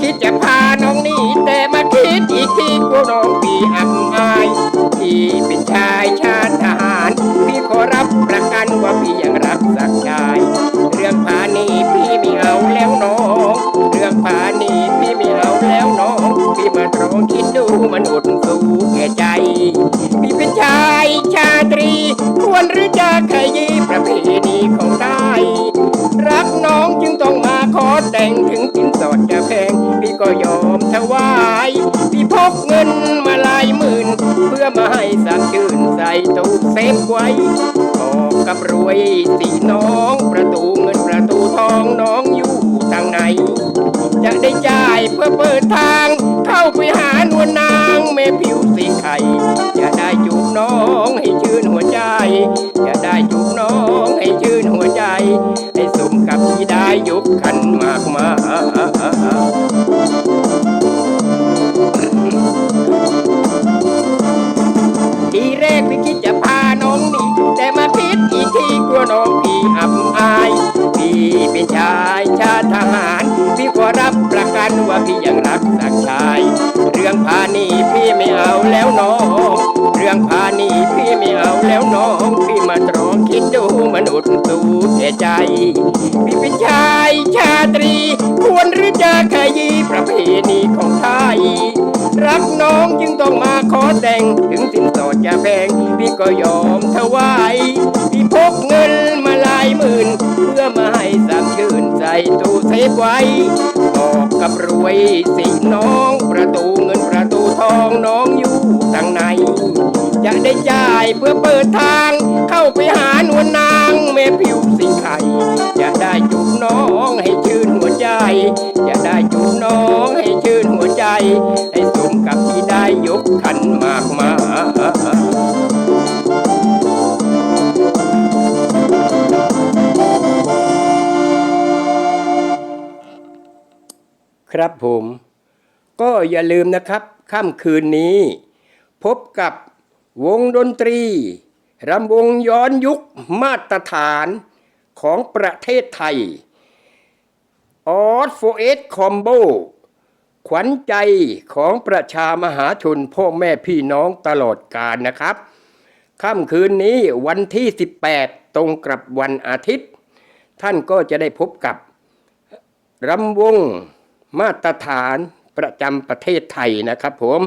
คิดจะพาน้องหนี่แต่มาคิดอีกทีกลัวน้องพี่อับอายพี่เป็นชายชาติทหาร พี่ขอรับประกันว่าพี่ยังรักสักชาย เรื่องพาณีพี่ไม่เอาแล้วน้อง เรื่องพาณีพี่ไม่เอาแล้วน้อง พี่มาตรองคิดดูมันอดสู้แก่ใจ พี่เป็นชายชาตรี ควรหรือจะขยี้ประเพณีของไทยรักน้องจึงต้องมาขอแต่งถึง ตู้เซฟไว้บอกกับรวยสีน้องประตูเงินประตูทองน้องอยู่ทางไหนจะได้จ่ายเพื่อเปิดทาง เข้าไปหานวลนางแม่ผิวสีไข่จะได้จูบน้องให้ชื่นหัวใจจะได้จู รื่องพาณีพี่ไม่เอาแล้วน้อง เรื่องพาณีพี่ไม่เอาแล้วน้อง พี่มาตรองคิดดูมันอดสู้แก่ใจ พี่เป็นชายชาตรี ควรหรือจะขยี้ประเพณีของไทย รักน้องจึงต้องมาขอแต่ง ถึงสินสอดจะแพงพี่ก็ยอมถวาย พี่พกเงินมา หลายหมื่น เพื่อมาให้สามชื่นใส่ตู้เซฟไว้ บอกกับรวยสิน้องประตูเงินประตูทองน้องอยู่ทางใน จะได้จ่ายเพื่อเปิดทาง เข้าไปหาหนวลนางแม่ผิวสีไข่จะได้จูบน้องให้ชื่นหัวใจ จะได้จูบน้องให้ชื่นหัวใจ ครับผม ก็อย่าลืมนะครับค่ำคืนนี้ พบกับวงดนตรีรำวงย้อนยุคมาตรฐานของประเทศไทยออสโฟเอสคอมโบขวัญใจของประชามหาชนพ่อแม่พี่น้องตลอดกาลนะครับค่ำคืนนี้วันที่ 18 ตรงกับวันอาทิตย์ ท่านก็จะได้พบกับรำวง มาตรฐานประจำประเทศไทยนะครับผม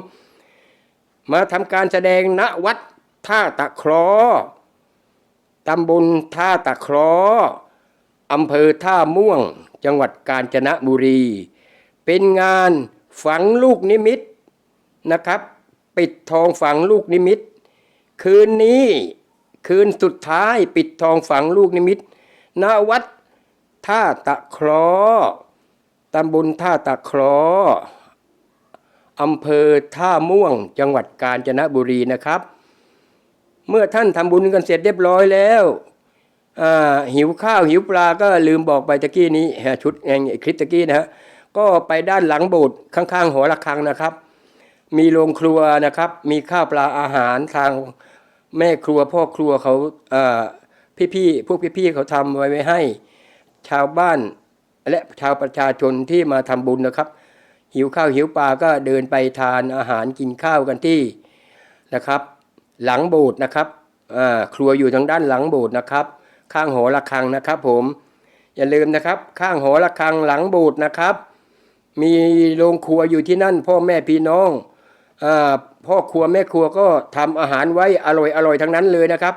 มาทำการแสดงณวัดท่าตะครอตำบลท่าตะครออำเภอท่าม่วง จังหวัดกาญจนบุรี เป็นงานฝังลูกนิมิตนะครับ ปิดทองฝังลูกนิมิต คืนนี้คืนสุดท้ายปิดทองฝังลูกนิมิตณวัดท่าตะครอ ตำบลท่าตะครออำเภอท่าม่วงจังหวัดกาญจนบุรีนะครับ เมื่อท่านทำบุญกันเสร็จเรียบร้อยแล้วหิวข้าวหิวปลาก็ลืมบอกไปตะกี้นี้ชุดเองคลิปตะกี้นะฮะก็ไปด้านหลังโบสถ์ข้างๆหอระฆังนะครับ มีโรงครัวนะครับ มีข้าวปลาอาหารทางแม่ครัวพ่อครัวเขาพี่ๆพวกพี่ๆเขาทำไว้ไว้ให้ ชาวบ้าน และชาวประชาชนที่มาทำบุญนะครับ หิวข้าวหิวปลาก็เดินไปทานอาหารกินข้าวกันที่นะครับ หลังโบสถ์นะครับครัวอยู่ทางด้านหลังโบสถ์นะครับ ข้างหอระฆังนะครับ ผมอย่าลืมนะครับ ข้างหอระฆังหลังโบสถ์นะครับ มีโรงครัวอยู่ที่นั่น พ่อแม่พี่น้องอพ่อครัวแม่ครัวก็ทำอาหารไว้อร่อยอร่อยทั้งนั้นเลยนะครับ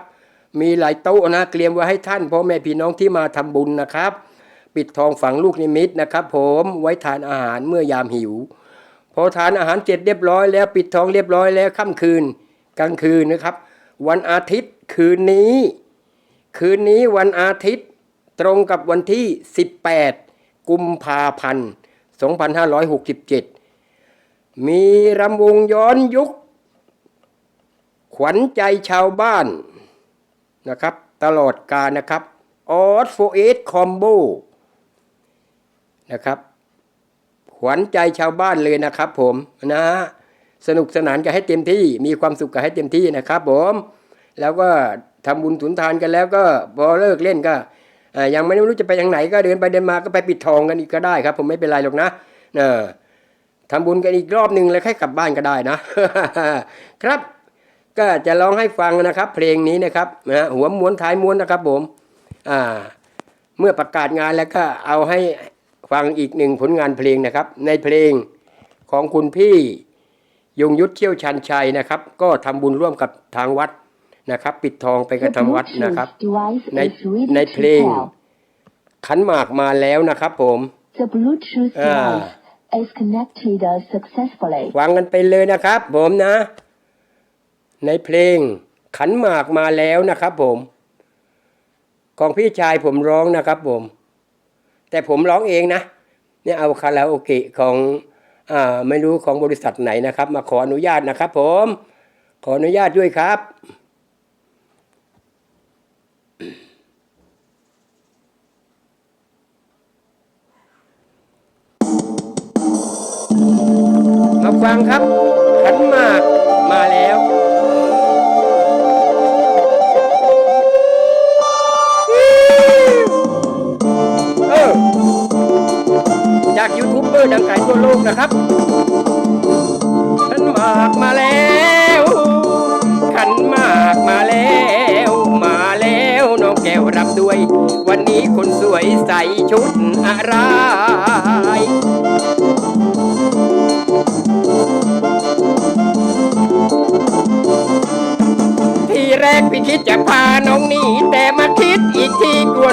มีหลายโต๊ะนะเตรียมไว้ให้ท่านพ่อแม่พี่น้องที่มาทำบุญนะครับ ปิดทองฝังลูกนิมิตนะครับ ผมไว้ทานอาหารเมื่อยามหิว พอทานอาหารเสร็จเรียบร้อยแล้วปิดทองเรียบร้อยแล้วค่ำคืนกลางคืนนะครับ วันอาทิตย์คืนนี้ คืนนี้วันอาทิตย์ตรงกับวันที่ 18 กุมภาพันธ์ 2567 มีรำวงย้อนยุค ขวัญใจชาวบ้านนะครับ ตลอดกาลนะครับออสโฟเอสคอมโบ นะครับ ขวัญใจชาวบ้านเลยนะครับ ผมนะฮะสนุกสนานกันให้เต็มที่ มีความสุขกันให้เต็มที่นะครับ ผม แล้วก็ทำบุญสุนทานกันแล้วก็พอเลิกเล่นก็อ่ายังไม่รู้จะไปทางไหนก็เดินไปเดินมาก็ไปปิดทองกันอีกก็ได้ครับ ผมไม่เป็นไรหรอกนะเออทำบุญกันอีกรอบหนึ่งแล้วค่อยกลับบ้านก็ได้นะ ครับก็จะร้องให้ฟังนะครับ เพลงนี้นะครับนะหัวม้วนท้ายม้วนนะครับ ผม อ่า เมื่อประกาศงานแล้วก็เอาให้ ฟังอีกหนึ่งผลงานเพลงนะครับ ในเพลงของคุณพี่ยงยุทธเชี่ยวชันชัยนะครับ ก็ทำบุญร่วมกับทางวัดนะครับ ปิดทองไปกับ The ทางวัดนะครับ Bluetooth device ใน is ready ใน to เพลง pair. ขันหมากมาแล้วนะครับผม The Bluetooth Ah. device is connected successfully. ฟังกันไปเลยนะครับผมนะ ในเพลงขันหมากมาแล้วนะครับผม ของพี่ชายผมร้องนะครับผม แต่ผมร้องเองนะเนี่ยเอาคาราโอเกะของอ่าไม่รู้ของบริษัทไหนนะครับ มาขออนุญาตนะครับ ผม ขออนุญาตด้วยครับมาฟังครับขันมากมาแล้ว อดังไกลทั่วโลกนะครับขันหมากมาแล้วขันหมากมาแล้ว มาแล้วน้องแก้วรับด้วย วันนี้คนสวยใส่ชุดอะไรทีแรกพี่คิดจะพาน้องหนี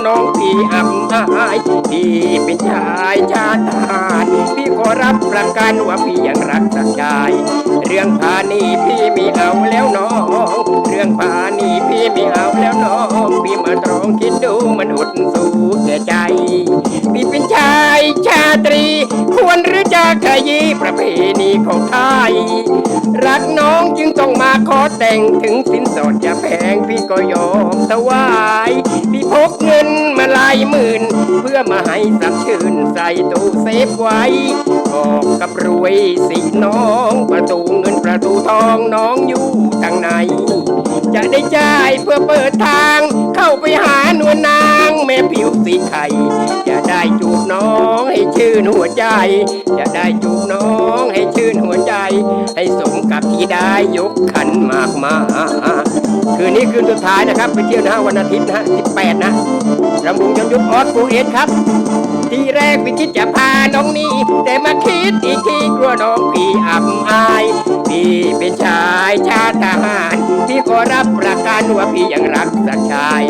น้องพี่อับอายพี่เป็นชายชาติทารพี่ขอรับประกันว่าพี่ยังรักสักชาย เรื่องพาณีพี่มีเอาแล้วน้อง เรื่องพาณีพี่มีเอาแล้วน้องพี่มาตรองคิดดูมันอดสู้แก่ใจ พี่เป็นชายชาตรี ควรหรือจะขยี้ประเพณีของไทย รักน้องจึงต้องมาขอแต่งถึงสินสอดจะแพงพี่ก็ยอมถวาย พี่พกเงินมาหลายหมื่น เพื่อมาให้สักชื่นใส่ตู้เซฟไว้บอกกับรวยสิน้อง ประตูเงินประตูทองน้องอยู่ทางใน จะได้จ่ายเพื่อเปิดทาง เข้าไปหานวลนาง แม่ผิวสีไข่จะได้จูบน้องให้ชื่นหัวใจ จะได้จูบน้องให้ชื่นหัวใจ ให้สมกับที่ได้ยกขันหมากมาคืนนี้คืนสุดท้ายนะครับ ไปเที่ยวนะวันอาทิตย์นะฮะ18นะรำวงยนยุทธออสโฟเอสครับ ที่แรกพี่คิดจะพาน้องนี่แต่มาคิดอีกทีกลัวน้องพี่อับอาย พี่เป็นชายชาติทหาร พี่ขอรับประกันว่าพี่ยังรักสักชาย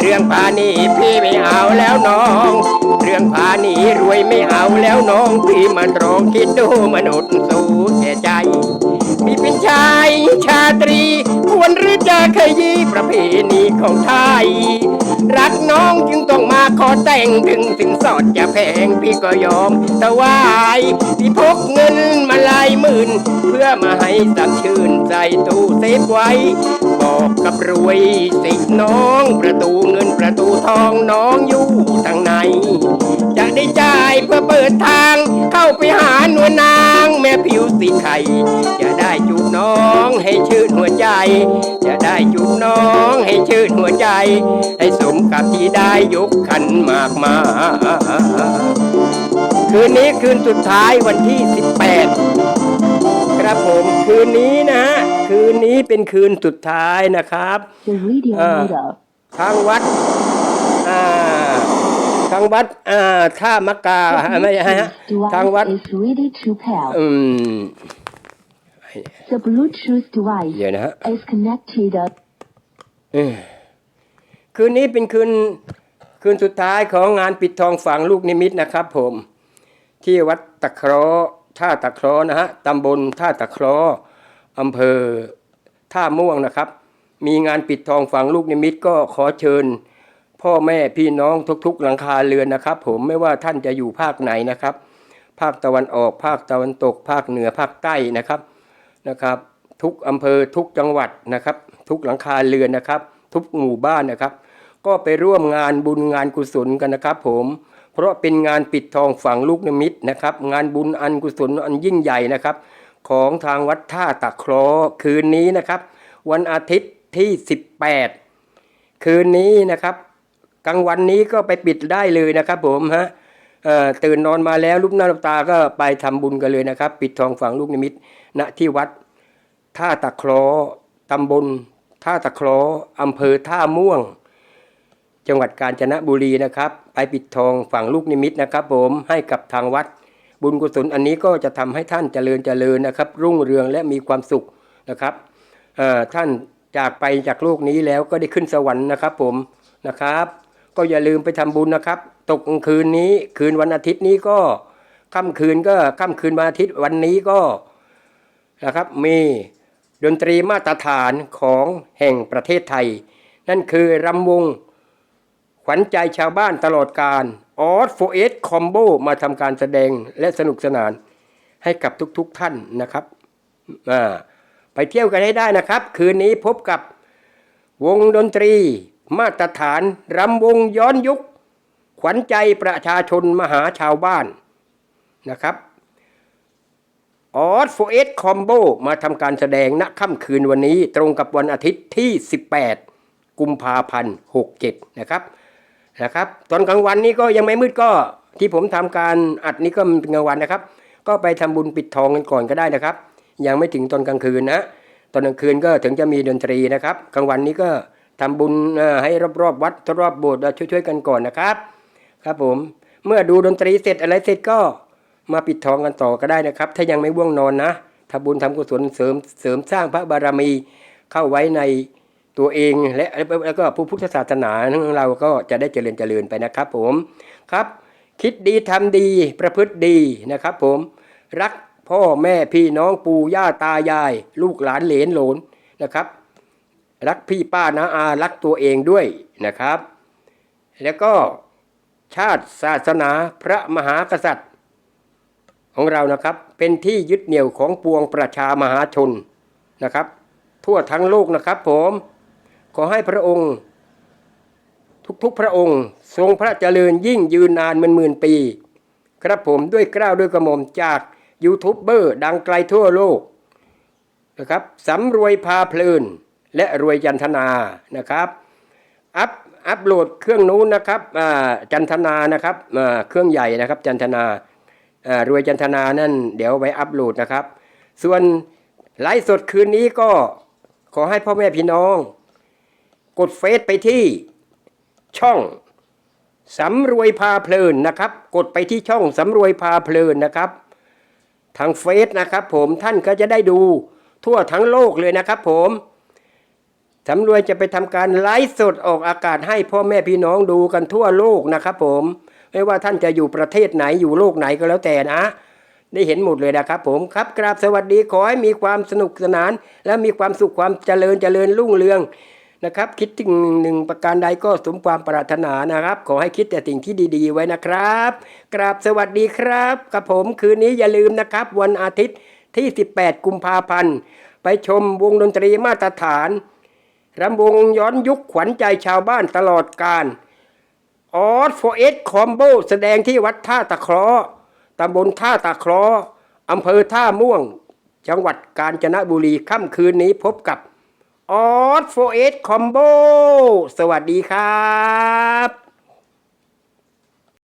เรื่องพาณีพี่ไม่เอาแล้วน้อง เรื่องพาณีรวยไม่เอาแล้วน้อง พี่มันรองคิดดูมนุษย์สู้แก่ใจ พี่เป็นชายชาตรี ควรหรือจะขยี้ประเพณีของไทย รักน้องจึงต้องมาขอแต่งถึงสินสอดจะแพงพี่ก็ยอมถวายพี่พกเงินมาลายหมื่น เพื่อมาให้สักชื่นใส่ตู้เซฟไว้ บอกกับรวยสิน้องประตูเงินประตูทองน้องอยู่ทางใน ได้จ่ายเพื่อเปิดทาง เข้าไปหานวลนาง แม่ผิวสีไข่จะได้จูบน้องให้ชื่นหัวใจ จะได้จูบน้องให้ชื่นหัวใจ ให้สมกับที่ได้ยกขันหมากมาคืนนี้คืนสุดท้ายวันที่ 18 ครับผมคืนนี้นะฮะคืนนี้เป็นคืนสุดท้ายนะครับ The radio Ah. model ทางวัดอ่า ทางวัดอ่าท่ามะกา The ไม่ใช่ฮะ Bluetooth ทางวัด device is ready to pair. อืม The Bluetooth device เดี๋ยวนะฮะ is connected เอ้ยคืนนี้เป็นคืนคืนสุดท้ายของงานปิดทองฝังลูกนิมิตนะครับผม ที่วัดตะเคราะห์ท่าตะเคราะห์นะฮะตำบลท่าตะเคราะห์อำเภอท่าม่วงนะครับ มีงานปิดทองฝังลูกนิมิตก็ขอเชิญ พ่อแม่พี่น้องทุกๆหลังคาเรือนนะครับ ผมไม่ว่าท่านจะอยู่ภาคไหนนะครับ ภาคตะวันออกภาคตะวันตก ภาคเหนือภาคใต้นะครับนะครับ ทุกอำเภอทุกจังหวัดนะครับ ทุกหลังคาเรือนนะครับ ทุกหมู่บ้านนะครับ ก็ไปร่วมงานบุญงานกุศลกันนะครับ ผมเพราะเป็นงานปิดทองฝังลูกนิมิตนะครับ งานบุญอันกุศลอันยิ่งใหญ่นะครับ ของทางวัดท่าตะคราะห์คืนนี้นะครับ วันอาทิตย์ที่ 18 คืนนี้นะครับ กลางวันนี้ก็ไปปิดได้เลยนะครับ ผมฮะเอ่อตื่นนอนมาแล้วลูกหน้าลูกตาก็ไปทำบุญกันเลยนะครับ ปิดทองฝังลูกนิมิตณที่วัดท่าตะคราะห์ตำบลท่าตะคราะห์อำเภอท่าม่วง จังหวัดกาญจนบุรีนะครับ ไปปิดทองฝังลูกนิมิตนะครับ ผมให้กับทางวัด บุญกุศลอันนี้ก็จะทำให้ท่านเจริญเจริญนะครับ รุ่งเรืองและมีความสุขนะครับเอ่อท่านจากไปจากโลกนี้แล้วก็ได้ขึ้นสวรรค์นะครับ ผมนะครับ ก็อย่าลืมไปทำบุญนะครับ ตกคืนนี้คืนวันอาทิตย์นี้ก็ค่ำคืนก็ค่ำคืนวันอาทิตย์วันนี้ก็นะครับมีดนตรีมาตรฐานของแห่งประเทศไทย นั่นคือรำวง ขวัญใจชาวบ้านตลอดการออสโฟเอสคอมโบมาทำการแสดงและสนุกสนานให้กับทุกๆทท่านนะครับไปเที่ยวกันให้ได้นะครับ คืนนี้พบกับวงดนตรี มาตรฐานรำวงย้อนยุค ขวัญใจประชาชนมหาชาวบ้านนะครับออสโฟเอสคอมโบมาทำการแสดงณค่ำคืนวันนี้ตรงกับวันอาทิตย์ที่ 18 กุมภาพันธ์ 67 นะครับนะครับ ตอนกลางวันนี้ก็ยังไม่มืดก็ที่ผมทำการอัดนี้ก็เป็นกลางวันนะครับ ก็ไปทำบุญปิดทองกันก่อนก็ได้นะครับ ยังไม่ถึงตอนกลางคืนนะ ตอนกลางคืนก็ถึงจะมีดนตรีนะครับ กลางวันนี้ก็ ทำบุญให้รอบๆวัดรอบโบสถ์ช่วยๆกันก่อนนะครับ ครับผมเมื่อดูดนตรีเสร็จอะไรเสร็จก็มาปิดทองกันต่อก็ได้นะครับ ถ้ายังไม่ว่วงนอนนะทำบุญทำกุศลเสริมเสริมสร้างพระบารมีเข้าไว้ในตัวเองและแล้วก็ผู้พุทธศาสนาของเราก็จะได้เจริญเจริญไปนะครับ ผมครับ คิดดีทำดีประพฤติดีนะครับ ผมรักพ่อแม่พี่น้องปู่ย่าตายาย ลูกหลานเหลนโหลนนะครับ รักพี่ป้านาอารักตัวเองด้วยนะครับ แล้วก็ชาติศาสนาพระมหากษัตริย์ ของเรานะครับเป็นที่ยึดเหนี่ยวของปวงประชามหาชนนะครับ ทั่วทั้งโลกนะครับผม ขอให้พระองค์ ทุกๆพระองค์ ทรงพระเจริญยิ่งยืนนานเป็นหมื่นๆปี ครับผมด้วยเกล้าวด้วยกระหม่อมจากยูทูบเบอร์ดังไกลทั่วโลกนะครับสำรวยพาเพลิน และรวยจันทนานะครับอัพอัพโหลดเครื่องนู้นนะครับจันทนานะครับเครื่องใหญ่นะครับจันทนาอ่ารวยจันทนานั่นเดี๋ยวไว้อัพโหลดนะครับ ส่วนไลฟ์สดคืนนี้ก็ขอให้พ่อแม่พี่น้อง กดเฟซไปที่ช่องสำรวยพาเพลินนะครับ กดไปที่ช่องสำรวยพาเพลินนะครับ ทางเฟซนะครับ ผมท่านก็จะได้ดูทั่วทั้งโลกเลยนะครับ ผม สำรวยจะไปทำการไลฟ์สดออกอากาศให้พ่อแม่พี่น้องดูกันทั่วโลกนะครับผมไม่ว่าท่านจะอยู่ประเทศไหนอยู่โลกไหนก็แล้วแต่นะ ได้เห็นหมดเลยนะครับผมครับกราบสวัสดีขอให้มีความสนุกสนาน และมีความสุขความเจริญเจริญรุ่งเรืองนะครับ คิดถึงหนึ่งประการใดก็สมความปรารถนานะครับ ขอให้คิดแต่สิ่งที่ดีๆ ไว้นะครับ กราบสวัสดีครับกับผมคืนนี้อย่าลืมนะครับ วันอาทิตย์ที่ 18 กุมภาพันธ์ไปชมวงดนตรีมาตรฐาน รำวงย้อนยุคขวัญใจชาวบ้านตลอดการออสโฟเอสคอมโบแสดงที่วัดท่าตะเคราะห์ตำบลท่าตะเคราะห์อำเภอท่าม่วง จังหวัดกาญจนบุรีค่ำคืนนี้พบกับออสโฟเอสคอมโบสวัสดีครับ